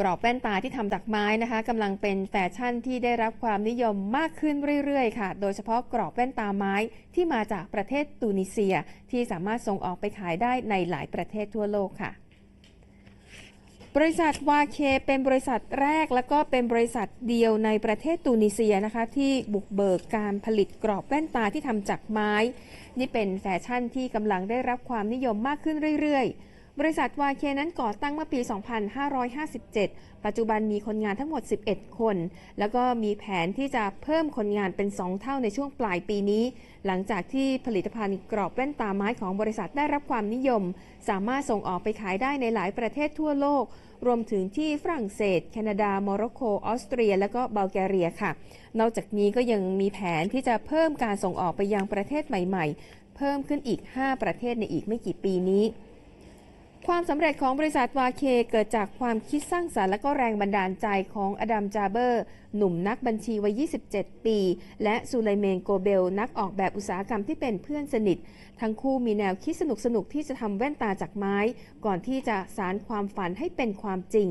กรอบแว่นตาที่ทำจากไม้นะคะกำลังเป็นแฟชั่นที่ได้รับความนิยมมากขึ้นเรื่อยๆ ค่ะ โดยเฉพาะกรอบแว่นตาไม้ที่มาจากประเทศตูนิเซีย ที่สามารถส่งออกไปขายได้ในหลายประเทศทั่วโลกค่ะบริษัทวาเคเป็นบริษัทแรกและก็เป็นบริษัทเดียวในประเทศตูนิเซียนะคะ ที่บุกเบิกการผลิตกรอบแว่นตาที่ทำจากไม้ นี่เป็นแฟชั่นที่กำลังได้รับความนิยมมากขึ้นเรื่อยๆ บริษัทวาเคนั้นก่อตั้งเมื่อปี 2557 ปัจจุบันมีคนงานทั้งหมด 11 คน แล้วก็มีแผนที่จะเพิ่มคนงานเป็น 2 เท่าในช่วงปลายปีนี้ หลังจากที่ผลิตภัณฑ์กรอบแว่นตาไม้ของบริษัทได้รับความนิยม สามารถส่งออกไปขายได้ในหลายประเทศทั่วโลก รวมถึงที่ฝรั่งเศส แคนาดา โมร็อกโก ออสเตรีย และก็บัลแกเรียค่ะ นอกจากนี้ก็ยังมีแผนที่จะเพิ่มการส่งออกไปยังประเทศใหม่ ๆ เพิ่มขึ้นอีก 5 ประเทศในอีกไม่กี่ปีนี้ ความสำเร็จของบริษัทวาเคเกิดจากความคิดสร้างสรรค์และก็แรงบันดาลใจของอดัมจาเบอร์ หนุ่มนักบัญชีวัย 27 ปี และซูไลเมนโกเบล นักออกแบบอุตสาหกรรมที่เป็นเพื่อนสนิท ทั้งคู่มีแนวคิดสนุกๆ ที่จะทำแว่นตาจากไม้ ก่อนที่จะสารความฝันให้เป็นความจริง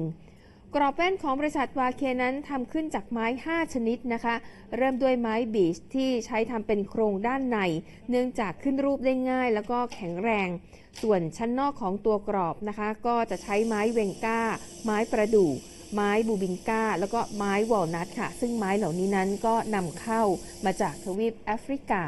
กรอบแว่นของบริษัทวาเคนั้นทำขึ้นจากไม้ 5 ชนิดนะคะ เริ่มด้วยไม้บีชที่ใช้ทำเป็นโครงด้านใน เนื่องจากขึ้นรูปได้ง่ายแล้วก็แข็งแรง ส่วนชั้นนอกของตัวกรอบนะคะ ก็จะใช้ไม้เวงก้า ไม้ประดู่ไม้บูบินก้าแล้วก็ไม้วอลนัทค่ะ ซึ่งไม้เหล่านี้นั้นก็นำเข้ามาจากทวีปแอฟริกา